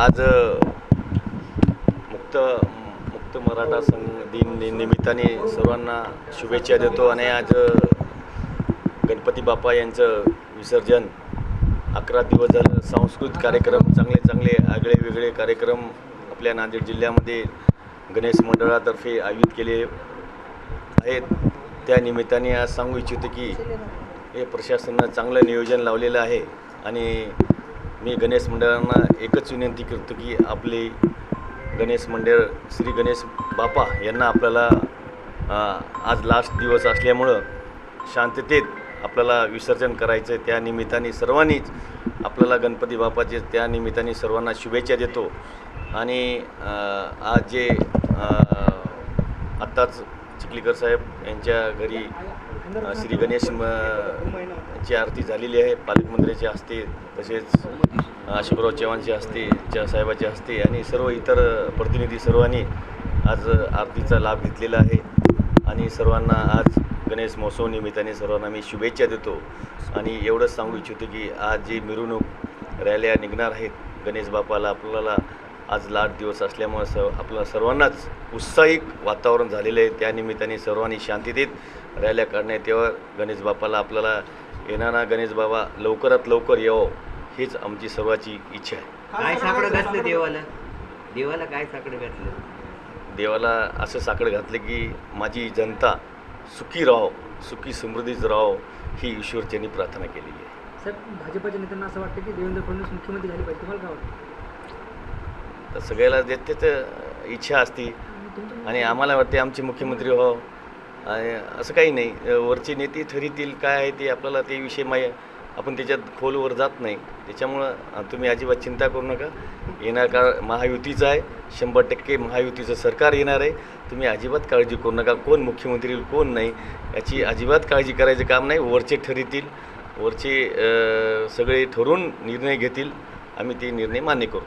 आज मुक्त मुक्त मराठा संघ दिन निमित्ताने सर्वांना शुभेच्छा देतो आणि आज गणपती बाप्पा यांचं विसर्जन. अकरा दिवस झालं सांस्कृतिक कार्यक्रम चांगले चांगले आगळे वेगळे कार्यक्रम आपल्या नांदेड जिल्ह्यामध्ये गणेश मंडळातर्फे आयोजित केले आहेत. त्या निमित्ताने आज सांगू इच्छितो की हे प्रशासनानं चांगलं नियोजन लावलेलं आहे आणि मी गणेश मंडळांना एकच विनंती करतो की आपले गणेश मंडळ श्री गणेश बापा यांना आपल्याला आज लास्ट दिवस असल्यामुळं शांततेत आपल्याला विसर्जन करायचं आहे त्या निमित्ताने सर्वांनीच आपल्याला गणपती बापाचे त्या निमित्ताने सर्वांना शुभेच्छा देतो. आणि आज जे आत्ताच चिखलीकर साहेब यांच्या घरी श्री गणेश ची आरती झालेली आहे. पालकमंत्र्याच्या हस्ते तसेच अशोकराव चव्हाणच्या हस्ते च्या साहेबाच्या हस्ते आणि सर्व इतर प्रतिनिधी सर्वांनी आज आरतीचा लाभ घेतलेला आहे. आणि सर्वांना आज गणेश महोत्सव निमित्ताने सर्वांना मी शुभेच्छा देतो. आणि एवढंच सांगू इच्छितो की आज जी मिरवणूक रॅल्या निघणार आहेत गणेश बापाला आपल्याला आज लाट दिवस असल्यामुळं स आपलं सर्वांनाच उत्साहिक वातावरण झालेलं आहे. त्या निमित्ताने सर्वांनी शांततेत रॅल्या काढण्यात यावं. गणेश बापाला आपल्याला येणारा गणेश बाबा लवकरात लवकर यावं हीच आमची सर्वांची इच्छा आहे. काय साकडं घातलं देवाला? देवाला काय साकडं घातलं? देवाला असं साकडं घातलं की माझी जनता सुखी राहो सुखी समृद्धीच राहो ही ईश्वरच्यांनी प्रार्थना केलेली आहे. साहेब भाजपच्या नेत्यांना असं वाटतं की देवेंद्र फडणवीस मुख्यमंत्री झाले पाहिजे. तुम्हाला काय वाटतं? तर सगळ्याला देते तर इच्छा असते. आणि आम्हाला वाटते आमचे मुख्यमंत्री हो. आणि असं काही नाही. वरचे नेते ठरतील काय आहे ते आपल्याला ते विषय माही आपण त्याच्यात खोलवर जात नाही. त्याच्यामुळं तुम्ही अजिबात चिंता करू नका. येणार का महायुतीचं आहे. शंभर टक्के महायुतीचं सरकार येणार आहे. तुम्ही अजिबात काळजी करू नका. कोण मुख्यमंत्री कोण नाही याची अजिबात काळजी करायचं काम नाही. वरचे ठरतील. वरचे सगळे ठरून निर्णय घेतील. आम्ही ते निर्णय मान्य करू.